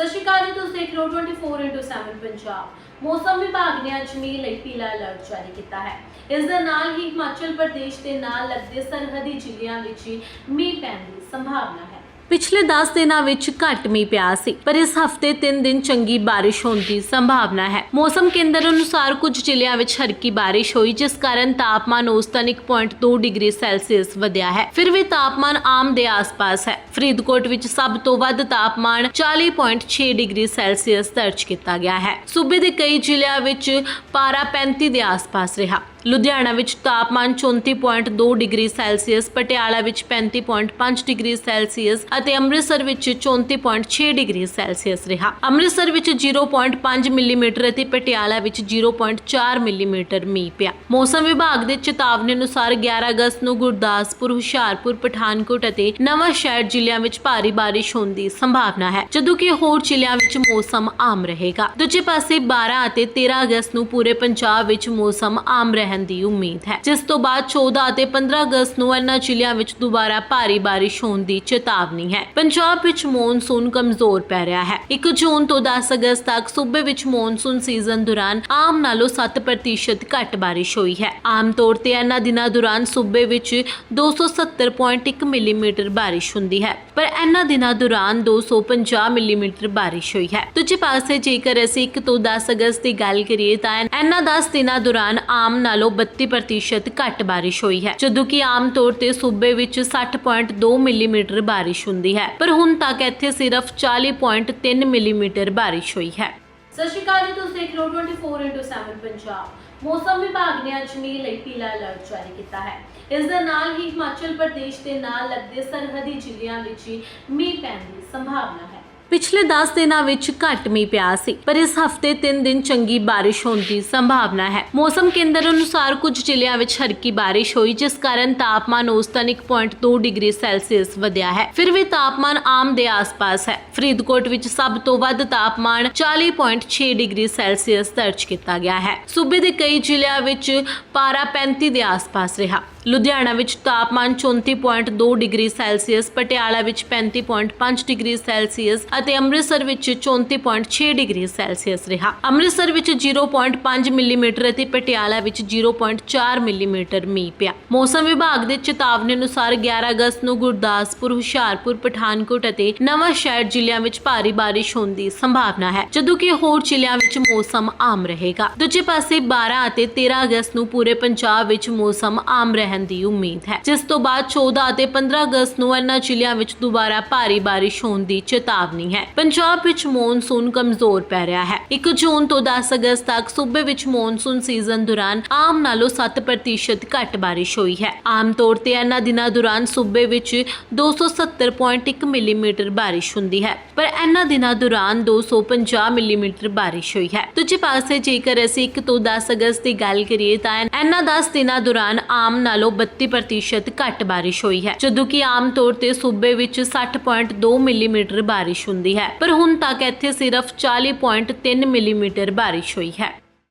ਸਤਿ ਸ਼੍ਰੀ ਅਕਾਲ ਜੀ, ਤੁਸੀਂ ਦੇਖ ਰਹੇ ਹੋ 24/7 ਪੰਜਾਬ। ਮੌਸਮ ਵਿਭਾਗ ਨੇ ਅੱਜ ਮੀਂਹ ਲਈ ਪੀਲਾ ਅਲਰਟ ਜਾਰੀ ਕੀਤਾ ਹੈ। ਇਸ ਦੇ ਨਾਲ ਹੀ ਹਿਮਾਚਲ ਪ੍ਰਦੇਸ਼ ਦੇ ਨਾਲ ਲੱਗਦੇ ਸਰਹੱਦੀ ਜ਼ਿਲ੍ਹਿਆਂ ਵਿੱਚ ਮੀਂਹ ਪੈਣ ਦੀ ਸੰਭਾਵਨਾ ਹੈ। ਪਿਛਲੇ 10 ਦਿਨਾਂ ਵਿੱਚ ਘੱਟ ਮੀਂਹ ਪਿਆ ਸੀ, ਪਰ ਇਸ ਹਫ਼ਤੇ 3 ਦਿਨ ਚੰਗੀ ਬਾਰਿਸ਼ ਹੋਣ ਦੀ ਸੰਭਾਵਨਾ ਹੈ। ਮੌਸਮ ਕੇਂਦਰ ਅਨੁਸਾਰ ਕੁਝ ਜ਼ਿਲ੍ਹਿਆਂ ਵਿੱਚ ਹਲਕੀ ਬਾਰਿਸ਼ ਹੋਈ, ਜਿਸ ਕਾਰਨ ਤਾਪਮਾਨ ਔਸਤਨ 1.2 ਡਿਗਰੀ ਸੈਲਸੀਅਸ ਵਧਿਆ ਹੈ। ਫਿਰ ਵੀ ਤਾਪਮਾਨ ਆਮ ਦੇ ਆਸ-ਪਾਸ ਹੈ। ਫਰੀਦਕੋਟ ਵਿੱਚ ਸਭ ਤੋਂ ਵੱਧ ਤਾਪਮਾਨ 40.6 ਡਿਗਰੀ ਸੈਲਸੀਅਸ ਦਰਜ ਕੀਤਾ ਗਿਆ ਹੈ। ਸੂਬੇ ਦੇ ਕਈ ਜ਼ਿਲ੍ਹਿਆਂ ਵਿੱਚ ਪਾਰਾ 35 ਦੇ ਆਸ-ਪਾਸ ਰਿਹਾ। ਲੁਧਿਆਣਾ ਵਿੱਚ ਤਾਪਮਾਨ 34.2 ਡਿਗਰੀ ਸੈਲਸੀਅਸ, ਪਟਿਆਲਾ ਵਿੱਚ 35.5 ਡਿਗਰੀ ਸੈਲਸੀਅਸ ਅਤੇ ਅੰਮ੍ਰਿਤਸਰ ਵਿੱਚ 34.6 ਡਿਗਰੀ ਸੈਲਸੀਅਸ ਰਿਹਾ। ਅੰਮ੍ਰਿਤਸਰ ਵਿੱਚ 0.5 ਮਿਲੀਮੀਟਰ ਅਤੇ ਪਟਿਆਲਾ ਵਿੱਚ 0.4 ਮਿਲੀਮੀਟਰ ਮੀਂਹ ਪਿਆ। ਮੌਸਮ ਵਿਭਾਗ ਦੇ ਚੇਤਾਵਨੀ ਅਨੁਸਾਰ 11 ਅਗਸਤ ਨੂੰ ਗੁਰਦਾਸਪੁਰ, ਹੁਸ਼ਿਆਰਪੁਰ, ਪਠਾਨਕੋਟ ਅਤੇ ਨਵਾਂ ਸ਼ਹਿਰ ਜ਼ਿਲ੍ਹਿਆਂ ਵਿੱਚ ਭਾਰੀ ਬਾਰਿਸ਼ ਹੋਣ ਦੀ ਸੰਭਾਵਨਾ ਹੈ, ਜਦੋਂ ਕਿ ਹੋਰ ਜ਼ਿਲ੍ਹਿਆਂ ਵਿੱਚ ਮੌਸਮ ਆਮ ਰਹੇਗਾ। ਦੂਜੇ ਪਾਸੇ 12 ਅਤੇ 13 ਅਗਸਤ ਨੂੰ ਪੂਰੇ ਪੰਜਾਬ ਵਿੱਚ ਮੌਸਮ ਆਮ ਰਹਿਣ ਦੀ ਉਮੀਦ ਹੈ। ਜਿਸ ਤੋਂ ਬਾਅਦ 14 ਅਤੇ 15 ਅਗਸਤ ਨੂੰ ਇਹਨਾਂ ਜ਼ਿਲ੍ਹਿਆਂ ਵਿੱਚ ਦੁਬਾਰਾ ਭਾਰੀ ਬਾਰਿਸ਼ ਹੋਣ ਦੀ ਚੇਤਾਵਨੀ ਹੈ। ਪੰਜਾਬ ਵਿੱਚ ਮੌਨਸੂਨ ਕਮਜ਼ੋਰ ਪੈ ਰਿਹਾ ਹੈ। 1 ਜੂਨ ਤੋਂ 10 ਅਗਸਤ ਤੱਕ ਸੂਬੇ ਵਿੱਚ ਮੌਨਸੂਨ ਸੀਜ਼ਨ ਦੌਰਾਨ ਆਮ ਨਾਲੋਂ 7% ਘੱਟ ਬਾਰਿਸ਼ ਹੋਈ ਹੈ। ਆਮ ਤੌਰ ਤੇ ਇਨ੍ਹਾਂ ਦਿਨਾਂ ਦੌਰਾਨ ਸੂਬੇ ਵਿੱਚ 270.1 ਮਿਲੀਮੀਟਰ ਬਾਰਿਸ਼ ਹੁੰਦੀ ਹੈ। ਪਰ ਇਹਨਾਂ ਦਿਨਾਂ ਦੌਰਾਨ 250 ਮਿਲੀਮੀਟਰ ਬਾਰਿਸ਼ ਹੋਈ ਹੈ। ਦੂਜੇ ਪਾਸੇ ਜੇਕਰ ਅਸੀਂ 1 ਤੋਂ 10 ਅਗਸਤ ਦੀ ਗੱਲ ਕਰੀਏ ਤਾਂ ਇਹਨਾਂ 10 ਦਿਨਾਂ ਦੌਰਾਨ ਆਮ ਨਾਲੋਂ 32% ਘੱਟ ਬਾਰਿਸ਼ ਹੋਈ ਹੈ, ਜਦੋਂ ਕਿ ਆਮ ਤੌਰ ਤੇ ਸੂਬੇ ਵਿੱਚ 60.2 ਮਿਲੀਮੀਟਰ ਬਾਰਿਸ਼ ਹੁੰਦੀ ਹੈ, ਪਰ ਹੁਣ ਤੱਕ ਇੱਥੇ ਸਿਰਫ 40.3 ਮਿਲੀਮੀਟਰ ਬਾਰਿਸ਼ ਹੋਈ ਹੈ। ਸਤਿ ਸ਼੍ਰੀ ਅਕਾਲ ਜੀ, ਤੁਸੀਂ ਦੇਖ ਰਹੇ ਹੋ 24 ਪੰਜਾਬ। ਮੌਸਮ ਵਿਭਾਗ ਨੇ ਅੱਜ ਮੀਂਹ ਲਈ ਪੀਲਾ ਅਲਰਟ ਜਾਰੀ ਕੀਤਾ ਹੈ। ਇਸ ਦੇ ਨਾਲ ਹੀ ਹਿਮਾਚਲ ਪ੍ਰਦੇਸ਼ ਦੇ ਨਾਲ ਲੱਗਦੇ ਸਰਹੱਦੀ ਜ਼ਿਲ੍ਹਿਆਂ ਵਿੱਚ ਮੀਂਹ ਪੈਣ ਦੀ ਸੰਭਾਵਨਾ ਹੈ। ਪਿਛਲੇ 10 ਦਿਨਾਂ ਵਿੱਚ ਘੱਟ ਮੀਂਹ ਪਿਆ ਸੀ, ਪਰ ਇਸ ਹਫ਼ਤੇ 3 ਦਿਨ ਚੰਗੀ ਬਾਰਿਸ਼ ਹੋਣ ਦੀ ਸੰਭਾਵਨਾ ਹੈ। ਮੌਸਮ ਕੇਂਦਰ ਅਨੁਸਾਰ ਕੁਝ ਜ਼ਿਲ੍ਹਿਆਂ ਵਿੱਚ ਹਲਕੀ ਬਾਰਿਸ਼ ਹੋਈ, ਜਿਸ ਕਾਰਨ ਤਾਪਮਾਨ ਔਸਤਨ 1.2 ਡਿਗਰੀ ਸੈਲਸੀਅਸ ਵਧਿਆ ਹੈ। ਫਿਰ ਵੀ ਤਾਪਮਾਨ ਆਮ ਦੇ ਆਸ-ਪਾਸ ਹੈ। ਫਰੀਦਕੋਟ ਵਿੱਚ ਸਭ ਤੋਂ ਵੱਧ ਤਾਪਮਾਨ 40.6 ਡਿਗਰੀ ਸੈਲਸੀਅਸ ਦਰਜ ਕੀਤਾ ਗਿਆ ਹੈ। ਸੂਬੇ ਦੇ ਕਈ ਜ਼ਿਲ੍ਹਿਆਂ ਵਿੱਚ ਪਾਰਾ 35 ਦੇ ਆਸ-ਪਾਸ ਰਿਹਾ। ਲੁਧਿਆਣਾ ਵਿੱਚ ਤਾਪਮਾਨ 34.2 ਡਿਗਰੀ ਸੈਲਸੀਅਸ, ਪਟਿਆਲਾ ਵਿੱਚ 35.5 ਡਿਗਰੀ ਸੈਲਸੀਅਸ ਅਤੇ ਅੰਮ੍ਰਿਤਸਰ ਵਿੱਚ 34.6 ਡਿਗਰੀ ਸੈਲਸੀਅਸ ਰਿਹਾ। ਅੰਮ੍ਰਿਤਸਰ ਵਿੱਚ 0.5 ਮਿਲੀਮੀਟਰ ਅਤੇ ਪਟਿਆਲਾ ਵਿੱਚ 0.4 ਮਿਲੀਮੀਟਰ ਮੀਂਹ ਪਿਆ। ਮੌਸਮ ਵਿਭਾਗ ਦੇ ਚੇਤਾਵਨੀ ਅਨੁਸਾਰ 11 ਅਗਸਤ ਨੂੰ ਗੁਰਦਾਸਪੁਰ, ਹੁਸ਼ਿਆਰਪੁਰ, ਪਠਾਨਕੋਟ ਅਤੇ ਨਵਾਂ ਸ਼ਹਿਰ ਜ਼ਿਲ੍ਹਿਆਂ ਵਿੱਚ ਭਾਰੀ ਬਾਰਿਸ਼ ਹੋਣ ਦੀ ਸੰਭਾਵਨਾ ਹੈ, ਜਦੋਂ ਕਿ ਹੋਰ ਜ਼ਿਲ੍ਹਿਆਂ ਵਿੱਚ ਮੌਸਮ ਆਮ ਰਹੇਗਾ। ਦੂਜੇ ਪਾਸੇ 12 ਅਤੇ 13 ਅਗਸਤ ਨੂੰ ਪੂਰੇ ਪੰਜਾਬ ਵਿੱਚ ਮੌਸਮ ਆਮ ਰਹਿਣ ਦੀ ਉਮੀਦ ਹੈ। ਜਿਸ ਤੋਂ ਬਾਅਦ 14 ਅਤੇ 15 ਅਗਸਤ ਨੂੰ ਇਹਨਾਂ ਜ਼ਿਲ੍ਹਿਆਂ ਵਿੱਚ ਦੁਬਾਰਾ ਭਾਰੀ ਬਾਰਿਸ਼ ਹੋਣ ਦੀ ਚੇਤਾਵਨੀ ਹੈ। ਪੰਜਾਬ ਵਿੱਚ ਮੌਨਸੂਨ ਕਮਜ਼ੋਰ ਪੈ ਰਿਹਾ ਹੈ। 1 ਜੂਨ ਤੋਂ 10 ਅਗਸਤ ਤੱਕ ਸੂਬੇ ਵਿੱਚ ਮੌਨਸੂਨ ਸੀਜ਼ਨ ਦੌਰਾਨ ਆਮ ਨਾਲੋਂ 7% ਘੱਟ ਬਾਰਿਸ਼ ਹੋਈ ਹੈ। ਆਮ ਤੌਰ ਤੇ ਇਨ੍ਹਾਂ ਦਿਨਾਂ ਦੌਰਾਨ ਸੂਬੇ ਵਿੱਚ 270.1 ਮਿਲੀਮੀਟਰ ਬਾਰਿਸ਼ ਹੁੰਦੀ ਹੈ। ਪਰ ਇਹਨਾਂ ਦਿਨਾਂ ਦੌਰਾਨ 250 ਮਿਲੀਮੀਟਰ ਬਾਰਿਸ਼ ਹੋਈ ਹੈ। ਦੂਜੇ ਪਾਸੇ ਜੇਕਰ ਅਸੀਂ 1 ਤੋਂ 10 ਅਗਸਤ ਦੀ ਗੱਲ ਕਰੀਏ ਤਾਂ ਇਹਨਾਂ 10 ਦਿਨਾਂ ਦੌਰਾਨ ਆਮ ਨਾਲੋਂ 32% ਘੱਟ ਬਾਰਿਸ਼ ਹੋਈ ਹੈ, ਜਦੋਂ ਕਿ ਆਮ ਤੌਰ ਤੇ ਸੂਬੇ ਵਿੱਚ 60.2 ਮਿਲੀਮੀਟਰ ਬਾਰਿਸ਼ ਹੁੰਦੀ ਹੈ, ਪਰ ਹੁਣ ਤੱਕ ਇੱਥੇ ਸਿਰਫ 40.3 ਮਿਲੀਮੀਟਰ ਬਾਰਿਸ਼ ਹੋਈ ਹੈ।